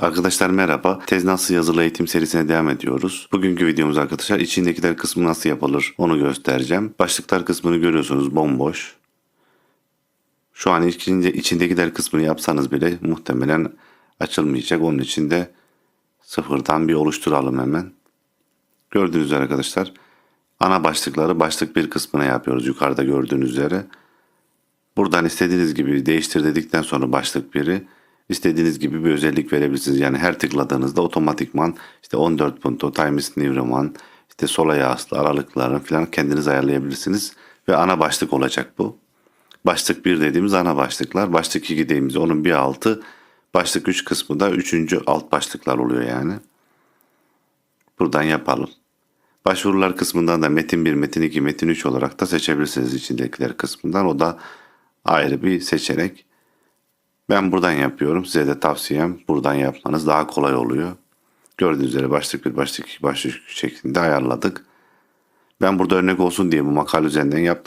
Arkadaşlar merhaba. Tez nasıl yazılı eğitim serisine devam ediyoruz. Bugünkü videomuz arkadaşlar içindekiler kısmı nasıl yapılır onu göstereceğim. Başlıklar kısmını görüyorsunuz bomboş. Şu an içinde, içindekiler kısmını yapsanız bile muhtemelen açılmayacak. Onun için de sıfırdan bir oluşturalım hemen. Gördüğünüz üzere arkadaşlar ana başlıkları başlık bir kısmına yapıyoruz yukarıda gördüğünüz üzere. Buradan istediğiniz gibi değiştir dedikten sonra başlık biri istediğiniz gibi bir özellik verebilirsiniz. Yani her tıkladığınızda otomatikman işte 14 punto, Times New Roman, işte sola yaslı aralıklarını falan kendiniz ayarlayabilirsiniz. Ve ana başlık olacak bu. Başlık 1 dediğimiz ana başlıklar. Başlık 2 dediğimiz onun bir altı. Başlık 3 kısmı da üçüncü alt başlıklar oluyor yani. Buradan yapalım. Başvurular kısmından da metin 1, metin 2, metin 3 olarak da seçebilirsiniz içindekiler kısmından. O da ayrı bir seçenek. Ben buradan yapıyorum. Size de tavsiyem buradan yapmanız daha kolay oluyor. Gördüğünüz üzere başlık bir, başlık iki, başlık şeklinde ayarladık. Ben burada örnek olsun diye bu makale üzerinden yaptım.